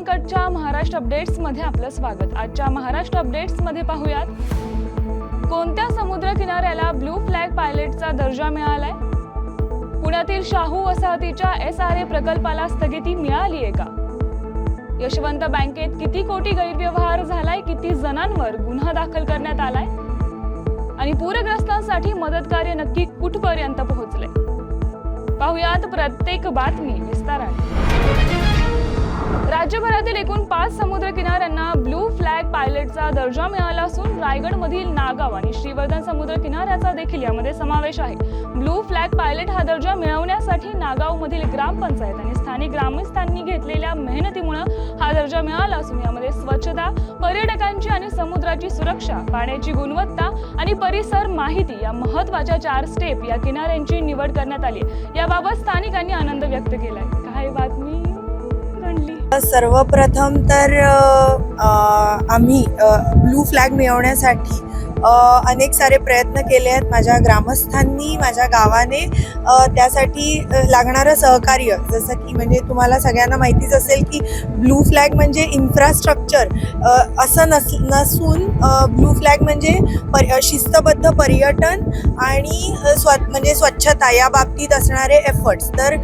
संकटच्या महाराष्ट्र अपडेट्समध्ये आपलं स्वागत. आजच्या महाराष्ट्र अपडेट्समध्ये पाहूयात कोणत्या समुद्र किनाऱ्याला ब्लू फ्लॅग पायलटचा दर्जा मिळालाय? पुण्यातील शाहू वसाहतीच्या एस आर ए प्रकल्पाला स्थगिती मिळाली आहे का? यशवंत बँकेत किती कोटी गैरव्यवहार झालाय किती जणांवर गुन्हा दाखल करण्यात आलाय? आणि पूरग्रस्तांसाठी मदत कार्य नक्की कुठपर्यंत पोहोचले पाहुयात प्रत्येक बातमी विस्ताराने. राज्यभरातील एकूण पाच समुद्र किनाऱ्यांना ब्लू फ्लॅग पायलटचा दर्जा मिळाला असून रायगडमधील नागाव आणि श्रीवर्धन समुद्र किनाऱ्याचा देखील यामध्ये समावेश आहे. ब्लू फ्लॅग पायलट हा दर्जा मिळवण्यासाठी नागावमधील ग्रामपंचायत आणि स्थानिक ग्रामस्थांनी घेतलेल्या मेहनतीमुळे हा दर्जा मिळाला असून यामध्ये स्वच्छता पर्यटकांची आणि समुद्राची सुरक्षा पाण्याची गुणवत्ता आणि परिसर माहिती या महत्त्वाच्या चार स्टेप या किनाऱ्यांची निवड करण्यात आली. याबाबत स्थानिकांनी आनंद व्यक्त केलाय. काय बातमी? सर्वप्रथम तर आम्ही ब्लू फ्लॅग मिळवण्यासाठी अनेक सारे प्रयत्न केले आहेत माझ्या ग्रामस्थांनी माझ्या गावाने. त्यासाठी लागणारं सहकार्य. जसं की म्हणजे तुम्हाला सगळ्यांना माहितीच असेल की ब्लू फ्लॅग म्हणजे इन्फ्रास्ट्रक्चर. असं नस नसून ब्लू फ्लॅग म्हणजे पर शिस्तबद्ध पर्यटन आणि स्व म्हणजे स्वच्छता या बाबतीत असणारे एफर्ट्स तर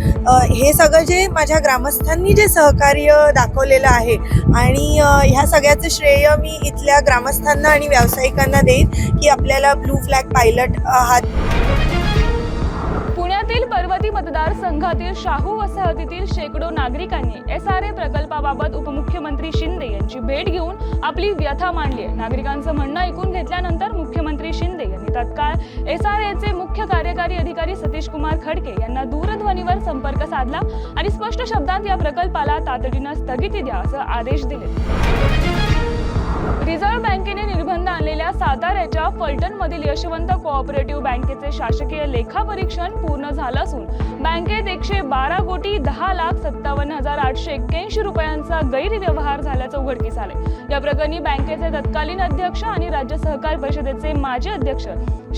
हे सगळं जे माझ्या ग्रामस्थांनी जे सहकार्य दाखवलेलं आहे आणि ह्या सगळ्याचं श्रेय मी इथल्या ग्रामस्थांना आणि व्यावसायिकांना देईन. की आपल्याला ब्लू फ्लॅग पायलट हा पुण्यातील पर्वती मतदारसंघातील शाहू वसाहतीतील शेकडो नागरिकांनी एस आर ए प्रकल्पाबाबत उपमुख्यमंत्री शिंदे यांची भेट घेऊन आपली व्यथा मांडली आहे. नागरिकांचं म्हणणं ऐकून घेतल्यानंतर मुख्यमंत्री शिंदे यांनी तत्काळ एस आर एचे मुख्य कार्यकारी अधिकारी सतीश कुमार खडके यांना दूरध्वनीवर संपर्क साधला आणि स्पष्ट शब्दात या प्रकल्पाला तातडीनं स्थगिती द्या असं आदेश दिले. रिझर्व्ह बँकेने निर्बंध आणलेल्या साताऱ्याच्या फलटणमधील यशवंत कोऑपरेटिव्ह बँकेचे शासकीय लेखापरीक्षण पूर्ण झालं असून बँकेत एकशे बारा कोटी दहा लाख सत्तावन्न हजार आठशे एक्क्याऐंशी रुपयांचा गैरव्यवहार झाल्याचं उघडकीस आले या प्रकरणी बँकेचे तत्कालीन अध्यक्ष आणि राज्य सहकार परिषदेचे माजी अध्यक्ष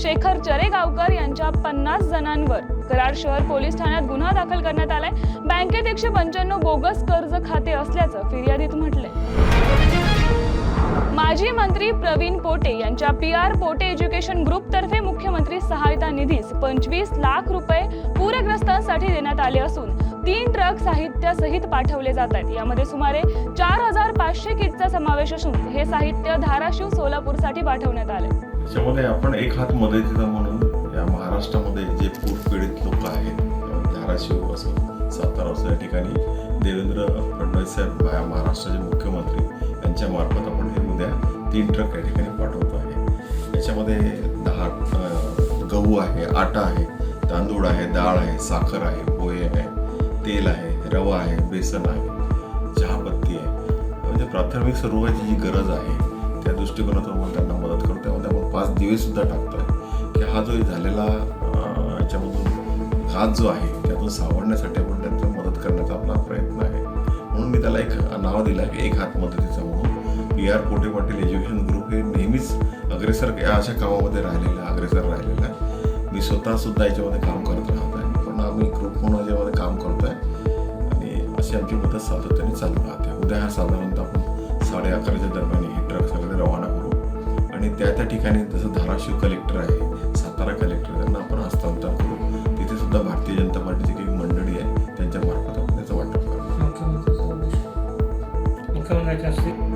शेखर चरेगावकर यांच्या पन्नास जणांवर कराड शहर पोलीस ठाण्यात गुन्हा दाखल करण्यात आलाय. बँकेत एकशे पंच्याण्णव बोगस कर्ज खाते असल्याचं फिर्यादीत म्हटलंय. माजी मंत्री प्रवीण पोटे यांच्या पी आर पोटे एज्युकेशन ग्रुपतर्फे मुख्यमंत्री सहायता निधीस पंचवीस लाख रुपये पूरग्रस्तांसाठी देण्यात आले असून तीन ट्रक साहित्यासहित पाठवले जात आहेत यामध्ये सुमारे चार हजार पाचशे किटचा समावेश असून हे साहित्य धाराशिव सोलापूरसाठी पाठवण्यात आले. त्याच्यामध्ये आपण एक हात मदतीचा म्हणून या महाराष्ट्रामध्ये जे पूर पीडित लोक आहेत धाराशिव असो सातारा असो या ठिकाणी देवेंद्र फडणवीस साहेब महाराष्ट्राचे मुख्यमंत्री यांच्या मार्फत आपण हे उद्या तीन ट्रक या ठिकाणी पाठवतो आहे. याच्यामध्ये दहा गहू आहे आटा आहे तांदूळ आहे डाळ आहे साखर आहे पोहे आहे तेल आहे रवा आहे बेसन आहे चहापत्ती आहे. म्हणजे प्राथमिक स्वरूपाची जी गरज आहे त्या दृष्टिकोनातून आपण त्यांना मदत करतो. त्यामध्ये आपण पाच दिवससुद्धा टाकतो आहे की हा जो झालेला याच्यामधून घात जो आहे त्यातून सावरण्यासाठी आपण त्यांचा मदत करण्याचा आपला प्रयत्न आहे. म्हणून मी त्याला एक नाव दिलं की एक हात मदतीचा डी पी आर कोटे पाटील एज्युकेशन ग्रुप हे नेहमीच अग्रेसर या अशा कामामध्ये राहिलेलं आहे अग्रेसर राहिलेलं आहे. मी स्वतः सुद्धा याच्यामध्ये काम करत राहत आहे. पण आम्ही ग्रुप म्हणून याच्यामध्ये काम करतो आहे आणि अशी आमची मदत सातत्याने चालू राहते. उद्या हा साधारणतः आपण साडे अकराच्या दरम्यान हे ट्रक सगळे रवाना करू. आणि त्या त्या ठिकाणी जसं धाराशिव कलेक्टर आहे सातारा कलेक्टर त्यांना आपण हस्तांतर करू. तिथे सुद्धा भारतीय जनता पार्टीची काही मंडळी आहे त्यांच्या मार्फत आपण त्याचं वाटप करू. मुख्यमंत्र्याच्या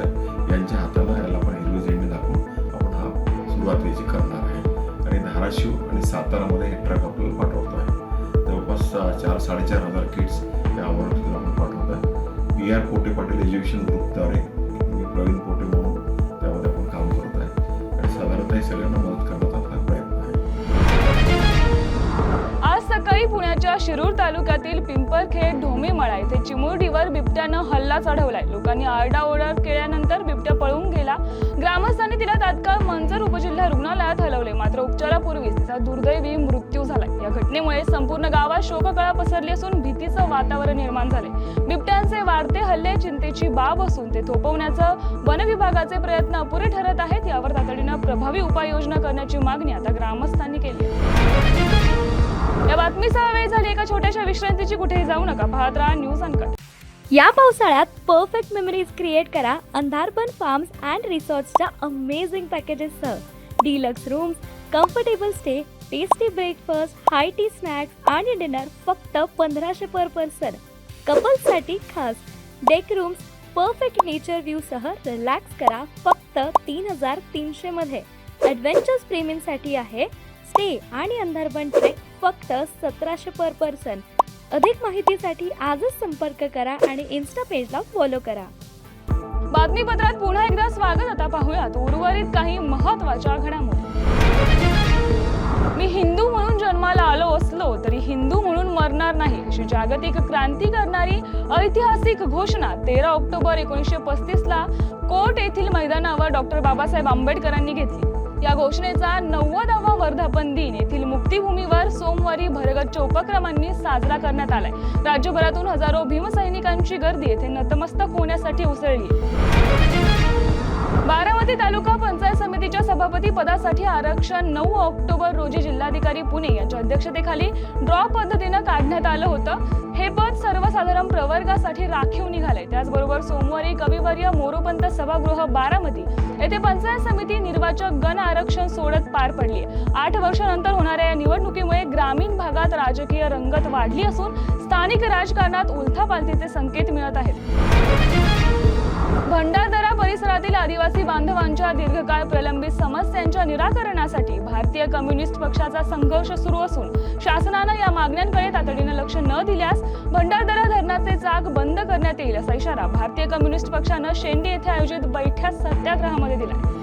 साहेब यांच्या हाताला याला आपण हिरवी झेंडी दाखवून आपण हा सुरुवात याची करणार आहे. आणि धाराशिव आणि सातारामध्ये हे ट्रक आपल्याला पाठवतो आहे. जवळपास चार साडेचार हजार किट्स या अमरावतीतून आपण पाठवत आहे. P R Pote Patil education ग्रुपद्वारे मी प्रवीण पोटे म्हणून त्यामध्ये आपण काम करत आहे. आणि साधारणतः हे सगळ्यांना मदत करण्याचा आपला प्रयत्न आहे. आज सकाळी पुण्याच्या शिरूर तालुक्यातील पिंपरखेड ढोमेमळा येथे चिमुरडीवर बिबट्यानं हल्ला चढवलाय. लोकांनी आरडाओरडा केल्यानंतर बिबट्या पळून गेला. ग्रामस्थांनी तिला तात्काळ मंजर उपजिल्हा रुग्णालयात हलवले. मात्र उपचारापूर्वीच तिचा दुर्दैवी मृत्यू झालाय. या घटनेमुळे संपूर्ण गावात शोककळा पसरली असून भीतीचं वातावरण निर्माण झाले बिबट्यांचे वाढते हल्ले चिंतेची बाब असून ते थोपवण्याचं वन विभागाचे प्रयत्न अपुरे ठरत आहेत. यावर तातडीनं प्रभावी उपाययोजना करण्याची मागणी आता ग्रामस्थांनी केली आहे. या बातमीसह वेळ झाली एका छोट्याशा विश्रांतीची. कुठेही जाऊ नका. पाहत राहा न्यूज अनकट या पावसाळ्यात परफेक्ट मेमरीज क्रिएट करा. अंधारबन फार्म्स अँड रिसॉर्ट्सच्या amazing पॅकेजेससह deluxe rooms comfortable stay tasty breakfast high tea snacks आणि डिनर फक्त पंधराशे पर पर्सन कपल्ससाठी खास. डेक रूम्स परफेक्ट नेचर व्ह्यूसह रिलॅक्स करा. फक्त तीन हजार तीनशेमध्ये ॲडव्हेंचर्स प्रेमींसाठी आहे. स्टे आणि अंधारबन ट्रेक फक्त सतराशे पर पर्सन अधिक माहितीसाठी आजच संपर्क करा आणि इन्स्टा पेजला फॉलो करा. बातमीपत्रात पुन्हा एकदा स्वागत. आता पाहूयात उर्वरित काही महत्त्वाच्या घडामोडी. मी हिंदू म्हणून जन्माला आलो असलो तरी हिंदू म्हणून मरणार नाही अशी जागतिक क्रांती करणारी ऐतिहासिक घोषणा तेरा ऑक्टोबर एकोणीसशे पस्तीस ला कोर्ट येथील मैदानावर डॉक्टर बाबासाहेब आंबेडकरांनी घेतली. या घोषणेचा नव्वदावा वर्धापन दिन. येथील मुक्तीभूमीवर सोमवारी भरगच्च उपक्रमांनी साजरा करण्यात आलाय. राज्यभरातून हजारो भीमसैनिकांची गर्दी येथे नतमस्तक होण्यासाठी उसळली. बारामती तालुका पंचायत समितीच्या सभापती पदासाठी आरक्षण नऊ ऑक्टोबर रोजी जिल्हाधिकारी पुणे यांच्या अध्यक्षतेखाली ड्रॉ पद्धतीनं काढण्यात आलं होतं. हे पद सर्वसाधारण प्रवर्गासाठी राखीव निघाले त्याचबरोबर सोमवारी कविवर्य मोरोपंत सभागृह बारामती येथे पंचायत समिती निर्वाचक गण आरक्षण सोडत पार पडली आठ वर्षानंतर होणाऱ्या या निवडणुकीमुळे ग्रामीण भागात राजकीय रंगत वाढली असून स्थानिक राजकारणात उलथापालथीचे संकेत मिळत आहेत. भंडारदरा परिसरातील आदिवासी बांधवांच्या दीर्घकाळ प्रलंबित समस्यांच्या निराकरणासाठी भारतीय कम्युनिस्ट पक्षाचा संघर्ष सुरू असून शासनानं या मागण्यांकडे तातडीनं लक्ष न दिल्यास भंडारदरा धरणाचे चाक बंद करण्यात येईल असा इशारा भारतीय कम्युनिस्ट पक्षानं शेंडी येथे आयोजित बैठ्या सत्याग्रहामध्ये दिला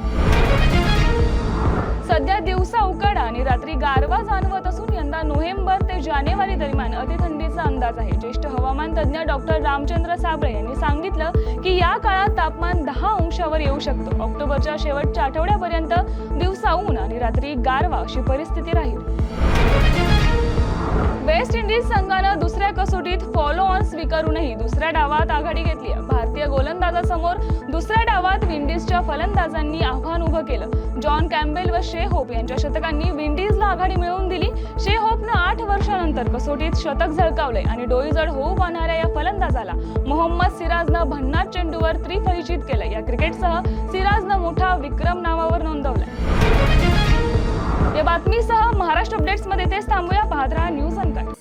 आता नोव्हेंबर ते जानेवारी दरम्यान अतिथंडीचा अंदाज आहे. ज्येष्ठ हवामान तज्ज्ञ डॉक्टर रामचंद्र साबळे यांनी सांगितलं की या काळात तापमान दहा अंशावर येऊ शकतं. ऑक्टोबरच्या शेवटच्या आठवड्यापर्यंत दिवसा ऊन आणि रात्री गारवा अशी परिस्थिती राहील. वेस्ट इंडिज संघानं दुसऱ्या कसोटीत फॉलो ऑन स्वीकारूनही दुसऱ्या डावात आघाडी घेतली भारतीय गोलंदाजासमोर दुसऱ्या डावात विंडीजच्या फलंदाजांनी आव्हान उभं केलं. जॉन कॅम्बेल व शे होप यांच्या शतकांनी विंडीजला आघाडी मिळवून दिली. शे होपनं आठ वर्षानंतर कसोटीत शतक झळकावले आणि डोईजड होऊ पाहणाऱ्या या फलंदाजाला मोहम्मद सिराजनं भन्नाट चेंडूवर त्रिफलिचित केलं या क्रिकेटसह सिराजनं मोठा विक्रम नावावर नोंदवलाय. या बातमीसह महाराष्ट्र अपडेट्समध्ये तेच थांबूया. पाहत राहा न्यूज अनकट.